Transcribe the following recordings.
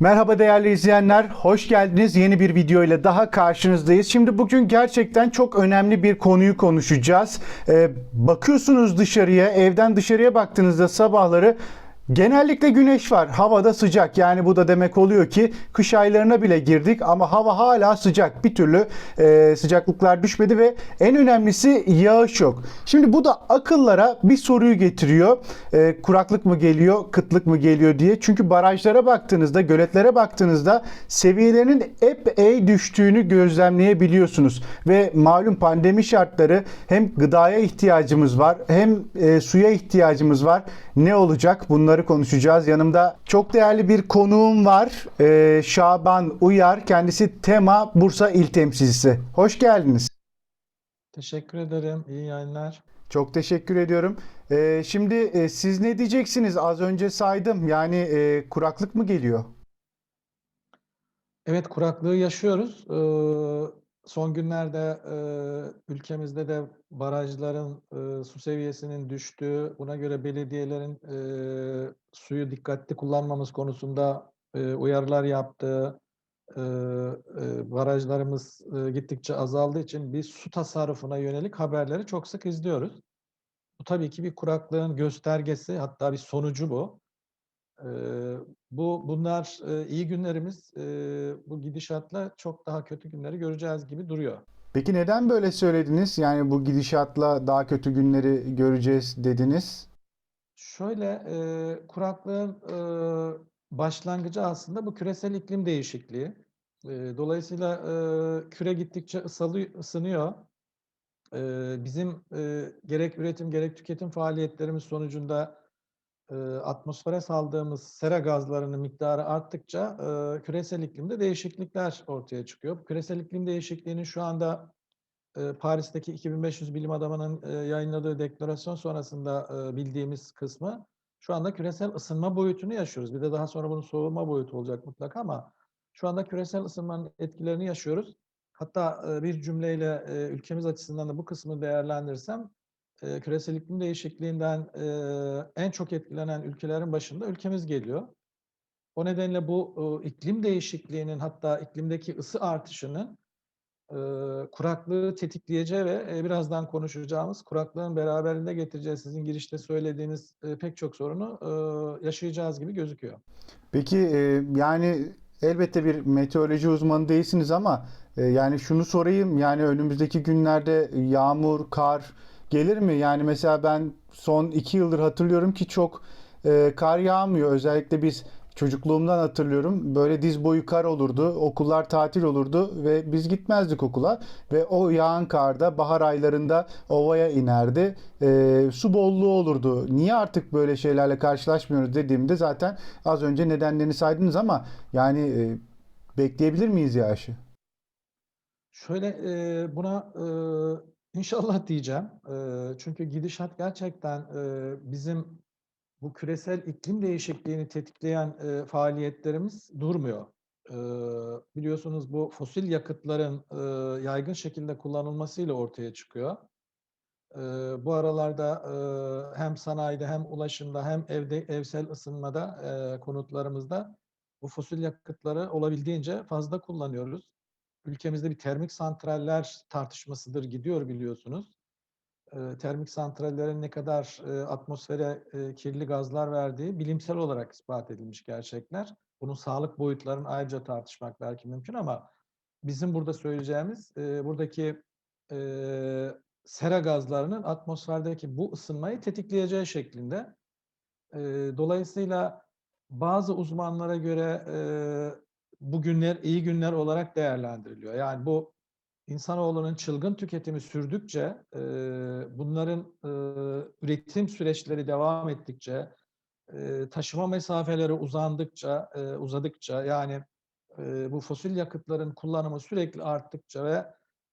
Merhaba değerli izleyenler, hoş geldiniz. Yeni bir video ile daha karşınızdayız. Şimdi bugün gerçekten çok önemli bir konuyu konuşacağız. Ee, bakıyorsunuz dışarıya, evden dışarıya baktığınızda sabahları genellikle güneş var. Havada sıcak. Yani bu da demek oluyor ki kış aylarına bile girdik ama hava hala sıcak. Bir türlü e, sıcaklıklar düşmedi ve en önemlisi yağış yok. Şimdi bu da akıllara bir soruyu getiriyor. E, kuraklık mı geliyor, kıtlık mı geliyor diye. Çünkü barajlara baktığınızda, göletlere baktığınızda seviyelerinin epey düştüğünü gözlemleyebiliyorsunuz. Ve malum pandemi şartları hem gıdaya ihtiyacımız var hem e, suya ihtiyacımız var. Ne olacak? Bunları konuşacağız. Yanımda çok değerli bir konuğum var. E, Şaban Uyar. Kendisi Tema Bursa İl Temsilcisi. Hoş geldiniz. Teşekkür ederim. İyi yayınlar. Çok teşekkür ediyorum. E, şimdi e, siz ne diyeceksiniz? Az önce saydım. Yani e, kuraklık mı geliyor? Evet, kuraklığı yaşıyoruz. Ee, son günlerde e, ülkemizde de barajların e, su seviyesinin düştüğü, buna göre belediyelerin e, suyu dikkatli kullanmamız konusunda e, uyarılar yaptığı, e, e, barajlarımız e, gittikçe azaldığı için biz su tasarrufuna yönelik haberleri çok sık izliyoruz. Bu tabii ki bir kuraklığın göstergesi, hatta bir sonucu bu. Bu bunlar, iyi günlerimiz. Bu gidişatla çok daha kötü günleri göreceğiz gibi duruyor. Peki neden böyle söylediniz? Yani bu gidişatla daha kötü günleri göreceğiz dediniz. Şöyle, eee, kuraklığın, eee, başlangıcı aslında bu küresel iklim değişikliği. Eee, dolayısıyla, eee, küre gittikçe ısalıyor ısınıyor. Eee, bizim, eee, gerek üretim gerek tüketim faaliyetlerimiz sonucunda, eee, atmosfere saldığımız sera gazlarının miktarı arttıkça, eee, küresel iklimde değişiklikler ortaya çıkıyor. Küresel iklim değişikliğinin şu anda, eee, Paris'teki 2500 bilim adamının, eee, yayınladığı deklarasyon sonrasında, eee, bildiğimiz kısmı, şu anda küresel ısınma boyutunu yaşıyoruz. Bir de daha sonra bunun soğuma boyutu olacak mutlaka ama şu anda küresel ısınmanın etkilerini yaşıyoruz. Hatta, eee, bir cümleyle, eee, ülkemiz açısından da bu kısmı değerlendirirsem, eee, küresel iklim değişikliğinden, eee, en çok etkilenen ülkelerin başında ülkemiz geliyor. O nedenle bu, ııı, iklim değişikliğinin hatta iklimdeki ısı artışının, eee, kuraklığı tetikleyeceği ve, eee, birazdan konuşacağımız kuraklığın beraberinde getireceği sizin girişte söylediğiniz, eee, pek çok sorunu, ııı, yaşayacağız gibi gözüküyor. Peki e, yani elbette bir meteoroloji uzmanı değilsiniz ama e, yani şunu sorayım yani önümüzdeki günlerde yağmur, kar gelir mi? Yani mesela ben son iki yıldır hatırlıyorum ki çok e, kar yağmıyor. Özellikle biz çocukluğumdan hatırlıyorum. Böyle diz boyu kar olurdu. Okullar tatil olurdu ve biz gitmezdik okula. Ve o yağan karda bahar aylarında ovaya inerdi. E, su bolluğu olurdu. Niye artık böyle şeylerle karşılaşmıyoruz dediğimde zaten az önce nedenlerini saydınız ama yani e, bekleyebilir miyiz yağışı? Şöyle, eee, buna, ııı, inşallah diyeceğim. Çünkü gidişat gerçekten, bizim bu küresel iklim değişikliğini tetikleyen, faaliyetlerimiz durmuyor. Biliyorsunuz bu fosil yakıtların, yaygın şekilde kullanılmasıyla ortaya çıkıyor. Bu aralarda, hem sanayide hem ulaşımda hem evde evsel ısınmada, konutlarımızda bu fosil yakıtları olabildiğince fazla kullanıyoruz. Ülkemizde bir termik santraller tartışmasıdır gidiyor biliyorsunuz. Eee, termik santrallerin ne kadar, eee, atmosfere, eee, kirli gazlar verdiği bilimsel olarak ispat edilmiş gerçekler. Bunun sağlık boyutlarını ayrıca tartışmak belki mümkün ama bizim burada söyleyeceğimiz, eee, buradaki, eee, sera gazlarının atmosferdeki bu ısınmayı tetikleyeceği şeklinde. Eee, dolayısıyla bazı uzmanlara göre, eee, bu günler iyi günler olarak değerlendiriliyor. Yani bu insanoğlunun çılgın tüketimi sürdükçe, eee, bunların, ııı, üretim süreçleri devam ettikçe, eee, taşıma mesafeleri uzandıkça, eee, uzadıkça yani, eee, bu fosil yakıtların kullanımı sürekli arttıkça ve,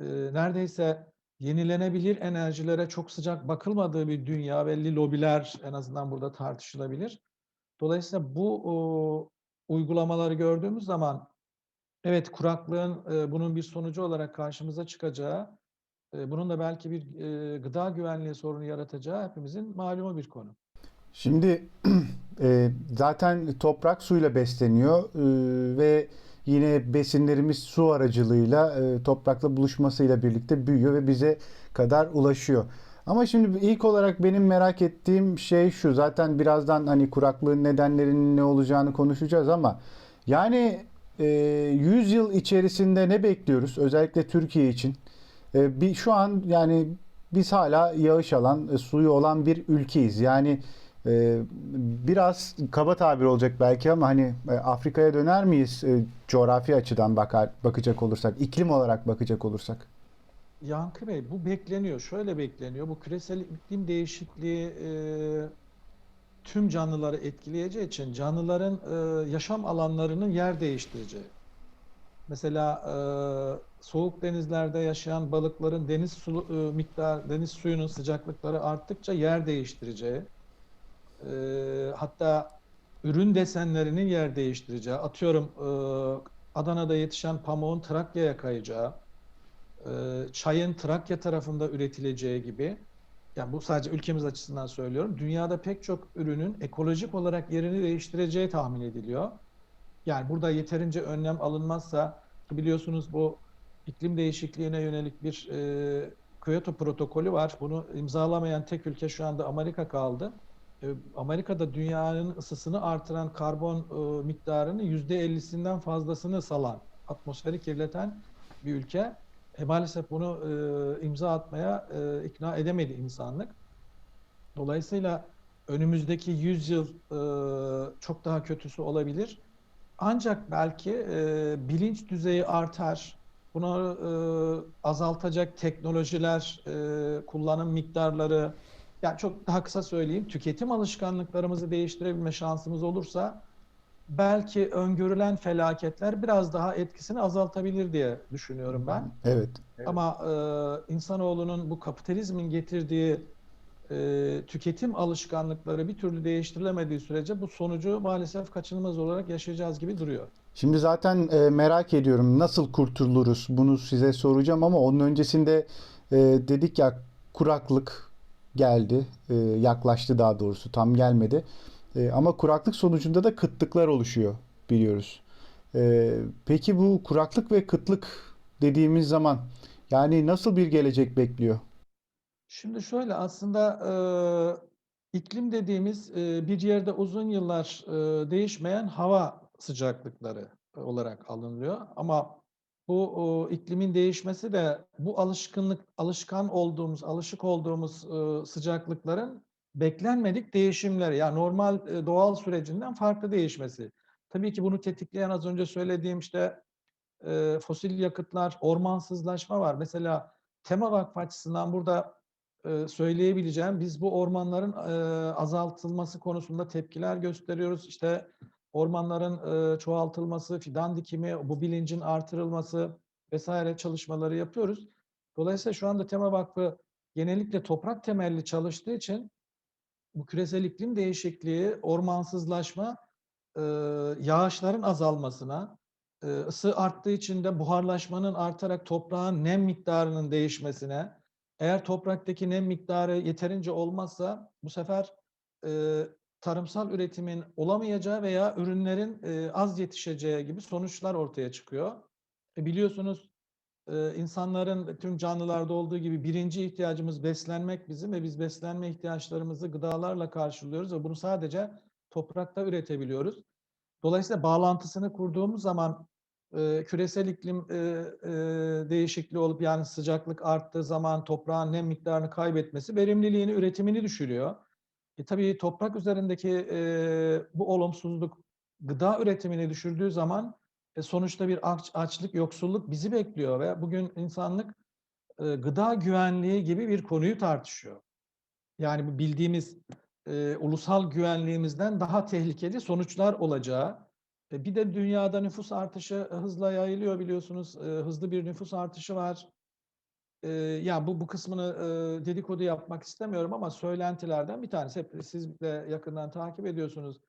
eee, neredeyse yenilenebilir enerjilere çok sıcak bakılmadığı bir dünya, belli lobiler en azından burada tartışılabilir. Dolayısıyla bu, uygulamaları gördüğümüz zaman evet, kuraklığın, eee, bunun bir sonucu olarak karşımıza çıkacağı, eee, bunun da belki bir, eee, gıda güvenliği sorunu yaratacağı hepimizin malumu bir konu. Şimdi e, zaten toprak suyla besleniyor e, ve yine besinlerimiz su aracılığıyla e, toprakla buluşmasıyla birlikte büyüyor ve bize kadar ulaşıyor. Ama şimdi ilk olarak benim merak ettiğim şey şu. Zaten birazdan hani kuraklığın nedenlerinin ne olacağını konuşacağız ama yani e, 100 yıl içerisinde ne bekliyoruz? Özellikle Türkiye için. E, bir şu an yani biz hala yağış alan, e, suyu olan bir ülkeyiz. Yani e, biraz kaba tabir olacak belki ama hani e, Afrika'ya döner miyiz e, coğrafi açıdan bakar bakacak olursak, iklim olarak bakacak olursak? Yankı Bey, bu bekleniyor. Şöyle bekleniyor. Bu küresel iklim değişikliği e, tüm canlıları etkileyeceği için canlıların e, yaşam alanlarının yer değiştireceği. Mesela e, soğuk denizlerde yaşayan balıkların deniz su e, miktar deniz suyunun sıcaklıkları arttıkça yer değiştireceği. E, hatta ürün desenlerinin yer değiştireceği. Atıyorum e, Adana'da yetişen pamuğun Trakya'ya kayacağı çayın Trakya tarafında üretileceği gibi, yani bu sadece ülkemiz açısından söylüyorum, dünyada pek çok ürünün ekolojik olarak yerini değiştireceği tahmin ediliyor. Yani burada yeterince önlem alınmazsa, biliyorsunuz bu iklim değişikliğine yönelik bir e, Kyoto protokolü var. Bunu imzalamayan tek ülke şu anda Amerika kaldı. E, Amerika'da dünyanın ısısını artıran karbon e, miktarının %50'sinden fazlasını salan, atmosferi kirleten bir ülke. E, maalesef bunu e, imza atmaya e, ikna edemedi insanlık. Dolayısıyla önümüzdeki 100 yıl e, çok daha kötüsü olabilir. Ancak belki e, bilinç düzeyi artar. Bunu e, azaltacak teknolojiler, e, kullanım miktarları, yani çok daha kısa söyleyeyim, tüketim alışkanlıklarımızı değiştirebilme şansımız olursa belki öngörülen felaketler biraz daha etkisini azaltabilir diye düşünüyorum ben. Evet. Ama e, insanoğlunun bu kapitalizmin getirdiği e, tüketim alışkanlıkları bir türlü değiştirilemediği sürece bu sonucu maalesef kaçınılmaz olarak yaşayacağız gibi duruyor. Şimdi zaten e, merak ediyorum nasıl kurtuluruz bunu size soracağım ama onun öncesinde e, dedik ya kuraklık geldi, e, yaklaştı daha doğrusu tam gelmedi. E, ama kuraklık sonucunda da kıtlıklar oluşuyor biliyoruz. E, peki bu kuraklık ve kıtlık dediğimiz zaman yani nasıl bir gelecek bekliyor? Şimdi şöyle aslında e, iklim dediğimiz e, bir yerde uzun yıllar e, değişmeyen hava sıcaklıkları olarak alınıyor. Ama bu o, iklimin değişmesi de bu alışkınlık, alışkan olduğumuz, alışık olduğumuz e, sıcaklıkların beklenmedik değişimleri, yani normal e, doğal sürecinden farklı değişmesi. Tabii ki bunu tetikleyen az önce söylediğim işte e, fosil yakıtlar, ormansızlaşma var. Mesela Tema Vakfı açısından burada e, söyleyebileceğim, biz bu ormanların e, azaltılması konusunda tepkiler gösteriyoruz. İşte ormanların e, çoğaltılması, fidan dikimi, bu bilincin artırılması vesaire çalışmaları yapıyoruz. Dolayısıyla şu anda Tema Vakfı genellikle toprak temelli çalıştığı için bu küresel iklim değişikliği, ormansızlaşma, e, yağışların azalmasına, e, ısı arttığı için de buharlaşmanın artarak toprağın nem miktarının değişmesine, eğer topraktaki nem miktarı yeterince olmazsa bu sefer e, tarımsal üretimin olamayacağı veya ürünlerin e, az yetişeceği gibi sonuçlar ortaya çıkıyor. E, biliyorsunuz e, insanların tüm canlılarda olduğu gibi birinci ihtiyacımız beslenmek bizim ve biz beslenme ihtiyaçlarımızı gıdalarla karşılıyoruz ve bunu sadece toprakta üretebiliyoruz. Dolayısıyla bağlantısını kurduğumuz zaman e, küresel iklim e, e, değişikliği olup yani sıcaklık arttığı zaman toprağın nem miktarını kaybetmesi verimliliğini, üretimini düşürüyor. E, tabii toprak üzerindeki bu olumsuzluk gıda üretimini düşürdüğü zaman e, sonuçta bir aç, açlık, yoksulluk bizi bekliyor ve bugün insanlık e, gıda güvenliği gibi bir konuyu tartışıyor. Yani bu bildiğimiz e, ulusal güvenliğimizden daha tehlikeli sonuçlar olacağı. E, bir de dünyada nüfus artışı hızla yayılıyor biliyorsunuz. E, hızlı bir nüfus artışı var. E, ya bu bu kısmını e, dedikodu yapmak istemiyorum ama söylentilerden bir tanesi. Hep siz de yakından takip ediyorsunuz.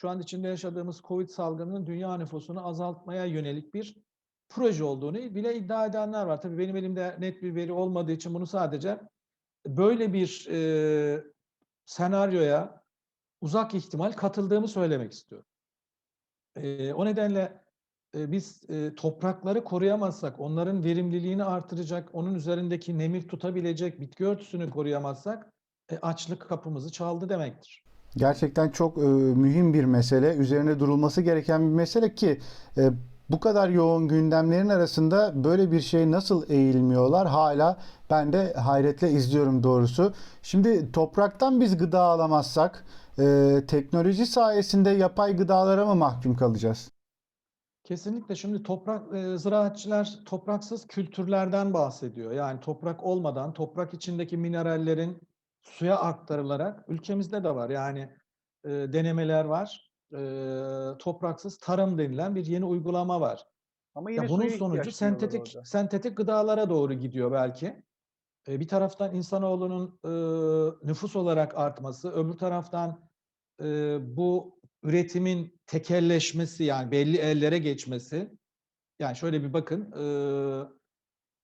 Şu an içinde yaşadığımız Covid salgınının dünya nüfusunu azaltmaya yönelik bir proje olduğunu bile iddia edenler var. Tabii benim elimde net bir veri olmadığı için bunu sadece böyle bir e, senaryoya uzak ihtimal katıldığımı söylemek istiyorum. Eee, o nedenle, eee, biz, eee, toprakları koruyamazsak, onların verimliliğini artıracak, onun üzerindeki nemi tutabilecek bitki örtüsünü koruyamazsak, e, açlık kapımızı çaldı demektir. Gerçekten çok e, mühim bir mesele. Üzerine durulması gereken bir mesele ki e, bu kadar yoğun gündemlerin arasında böyle bir şey nasıl eğilmiyorlar hala ben de hayretle izliyorum doğrusu. Şimdi topraktan biz gıda alamazsak e, teknoloji sayesinde yapay gıdalara mı mahkum kalacağız? Kesinlikle şimdi toprak eee, ziraatçılar topraksız kültürlerden bahsediyor. Yani toprak olmadan toprak içindeki minerallerin suya aktarılarak ülkemizde de var. Yani eee, denemeler var. Eee, topraksız tarım denilen bir yeni uygulama var. Ama Ya yine bunun suya sonucu sentetik sentetik gıdalara doğru gidiyor belki. Eee, bir taraftan insanoğlunun eee, nüfus olarak artması, öbür taraftan eee, bu üretimin tekelleşmesi yani belli ellere geçmesi. Yani şöyle bir bakın, eee,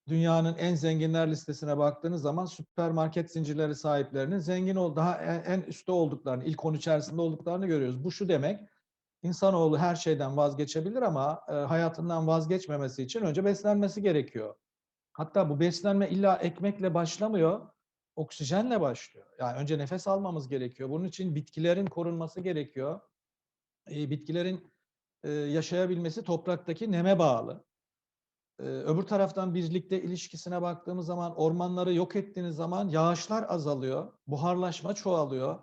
dünyanın en zenginler listesine baktığınız zaman süpermarket zincirleri sahiplerinin zengin ol daha en, üstte olduklarını, ilk 10 içerisinde olduklarını görüyoruz. Bu şu demek, insanoğlu her şeyden vazgeçebilir ama e, hayatından vazgeçmemesi için önce beslenmesi gerekiyor. Hatta bu beslenme illa ekmekle başlamıyor, oksijenle başlıyor. Yani önce nefes almamız gerekiyor. Bunun için bitkilerin korunması gerekiyor. E, bitkilerin e, yaşayabilmesi topraktaki neme bağlı. Ee, öbür taraftan birlikte ilişkisine baktığımız zaman ormanları yok ettiğiniz zaman yağışlar azalıyor, buharlaşma çoğalıyor.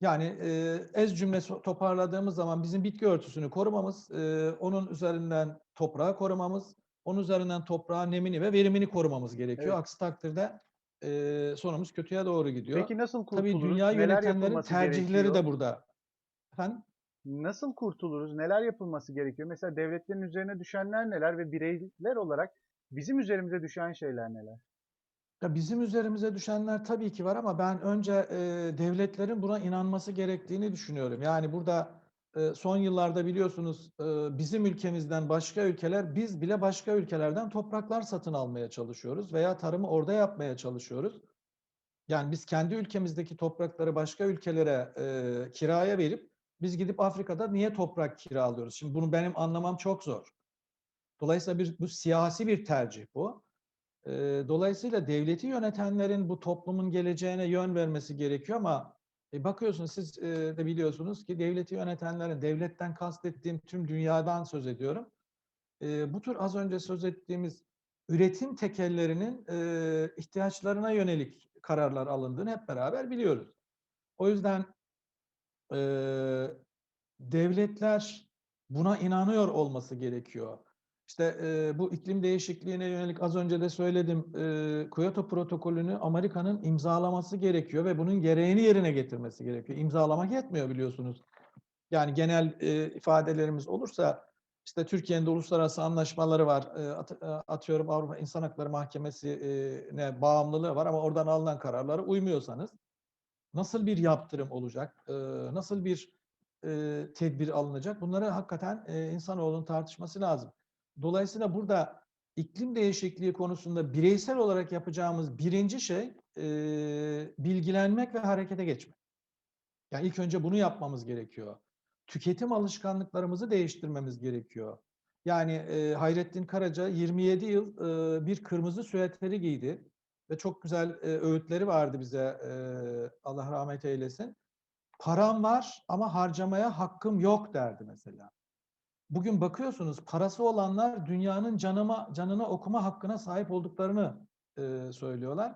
Yani e, ez cümle toparladığımız zaman bizim bitki örtüsünü korumamız, e, onun üzerinden toprağı korumamız, onun üzerinden toprağın nemini ve verimini korumamız gerekiyor. Evet. Aksi takdirde e, sonumuz kötüye doğru gidiyor. Peki nasıl Tabii kurtuluruz? dünya Neler yönetenlerin tercihleri gerekiyor? de burada. Efendim? Nasıl kurtuluruz? Neler yapılması gerekiyor? Mesela devletlerin üzerine düşenler neler ve bireyler olarak bizim üzerimize düşen şeyler neler? Ya bizim üzerimize düşenler tabii ki var ama ben önce e, devletlerin buna inanması gerektiğini düşünüyorum. Yani burada e, son yıllarda biliyorsunuz e, bizim ülkemizden başka ülkeler, biz bile başka ülkelerden topraklar satın almaya çalışıyoruz veya tarımı orada yapmaya çalışıyoruz. Yani biz kendi ülkemizdeki toprakları başka ülkelere e, kiraya verip biz gidip Afrika'da niye toprak kiralıyoruz? Şimdi bunu benim anlamam çok zor. Dolayısıyla bir, bu siyasi bir tercih bu. Ee, Dolayısıyla devleti yönetenlerin bu toplumun geleceğine yön vermesi gerekiyor ama e, bakıyorsunuz siz e, de biliyorsunuz ki devleti yönetenlerin, devletten kastettiğim tüm dünyadan söz ediyorum. E, bu tür az önce söz ettiğimiz üretim tekellerinin e, ihtiyaçlarına yönelik kararlar alındığını hep beraber biliyoruz. O yüzden e, devletler buna inanıyor olması gerekiyor. İşte e, bu iklim değişikliğine yönelik az önce de söyledim e, Kyoto protokolünü Amerika'nın imzalaması gerekiyor ve bunun gereğini yerine getirmesi gerekiyor. İmzalamak yetmiyor biliyorsunuz. Yani genel e, ifadelerimiz olursa işte Türkiye'nin de uluslararası anlaşmaları var. E, at- atıyorum Avrupa İnsan Hakları Mahkemesi'ne bağımlılığı var ama oradan alınan kararlara uymuyorsanız nasıl bir yaptırım olacak? Nasıl bir tedbir alınacak? Bunları hakikaten e, insanoğlunun tartışması lazım. Dolayısıyla burada iklim değişikliği konusunda bireysel olarak yapacağımız birinci şey bilgilenmek ve harekete geçmek. Yani ilk önce bunu yapmamız gerekiyor. Tüketim alışkanlıklarımızı değiştirmemiz gerekiyor. Yani e, Hayrettin Karaca 27 yıl e, bir kırmızı süvetleri giydi ve çok güzel e, öğütleri vardı bize. e, Allah rahmet eylesin. Param var ama harcamaya hakkım yok derdi mesela. Bugün bakıyorsunuz parası olanlar dünyanın canıma, canına okuma hakkına sahip olduklarını e, söylüyorlar.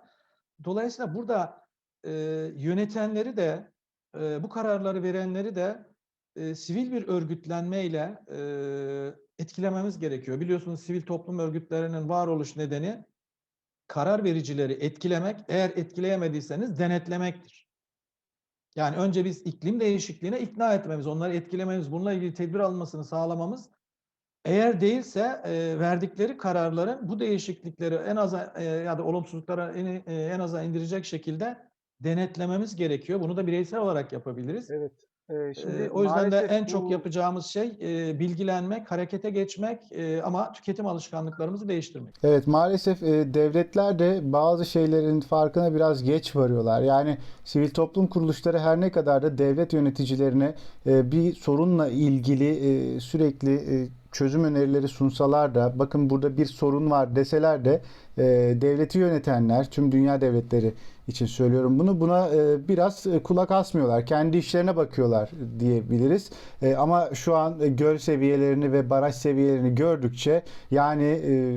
Dolayısıyla burada e, yönetenleri de e, bu kararları verenleri de e, sivil bir örgütlenmeyle e, etkilememiz gerekiyor. Biliyorsunuz sivil toplum örgütlerinin varoluş nedeni karar vericileri etkilemek, eğer etkileyemediyseniz denetlemektir. Yani önce biz iklim değişikliğine ikna etmemiz, onları etkilememiz, bununla ilgili tedbir almasını sağlamamız. Eğer değilse e, verdikleri kararların bu değişiklikleri en aza e, ya da olumsuzluklara en, e, en aza indirecek şekilde denetlememiz gerekiyor. Bunu da bireysel olarak yapabiliriz. Evet. Ee, şimdi Ee, o yüzden de en çok bu- yapacağımız şey e, bilgilenmek, harekete geçmek e, ama tüketim alışkanlıklarımızı değiştirmek. Evet maalesef e, devletler de bazı şeylerin farkına biraz geç varıyorlar. Yani sivil toplum kuruluşları her ne kadar da devlet yöneticilerine e, bir sorunla ilgili e, sürekli e, çözüm önerileri sunsalar da bakın burada bir sorun var deseler de e, devleti yönetenler tüm dünya devletleri için söylüyorum bunu buna e, biraz e, kulak asmıyorlar. Kendi işlerine bakıyorlar diyebiliriz. E, ama şu an e, göl seviyelerini ve baraj seviyelerini gördükçe yani e,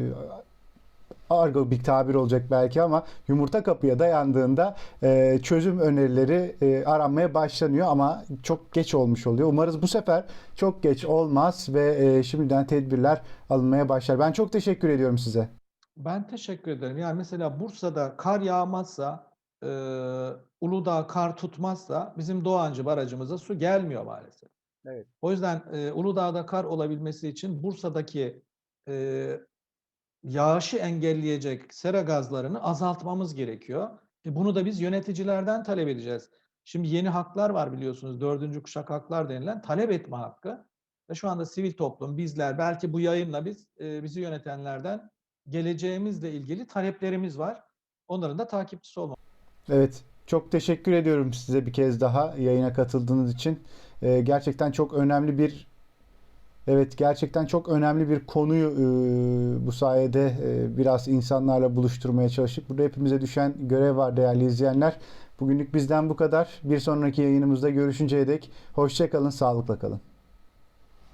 argo bir tabir olacak belki ama yumurta kapıya dayandığında e, çözüm önerileri e, aranmaya başlanıyor ama çok geç olmuş oluyor. Umarız bu sefer çok geç olmaz ve e, şimdiden tedbirler alınmaya başlar. Ben çok teşekkür ediyorum size. Ben teşekkür ederim. Yani mesela Bursa'da kar yağmazsa, e, Uludağ kar tutmazsa bizim Doğancı barajımıza su gelmiyor maalesef. Evet. O yüzden e, Uludağ'da kar olabilmesi için Bursa'daki e, yağışı engelleyecek sera gazlarını azaltmamız gerekiyor. E, bunu da biz yöneticilerden talep edeceğiz. Şimdi yeni haklar var biliyorsunuz. Dördüncü kuşak haklar denilen talep etme hakkı. Ve şu anda sivil toplum, bizler, belki bu yayınla biz e, bizi yönetenlerden geleceğimizle ilgili taleplerimiz var. Onların da takipçisi olmak. Evet, çok teşekkür ediyorum size bir kez daha yayına katıldığınız için. Ee, gerçekten çok önemli bir Evet, gerçekten çok önemli bir konuyu e, bu sayede e, biraz insanlarla buluşturmaya çalıştık. Burada hepimize düşen görev var değerli izleyenler. Bugünlük bizden bu kadar. Bir sonraki yayınımızda görüşünceye dek hoşça kalın, sağlıkla kalın.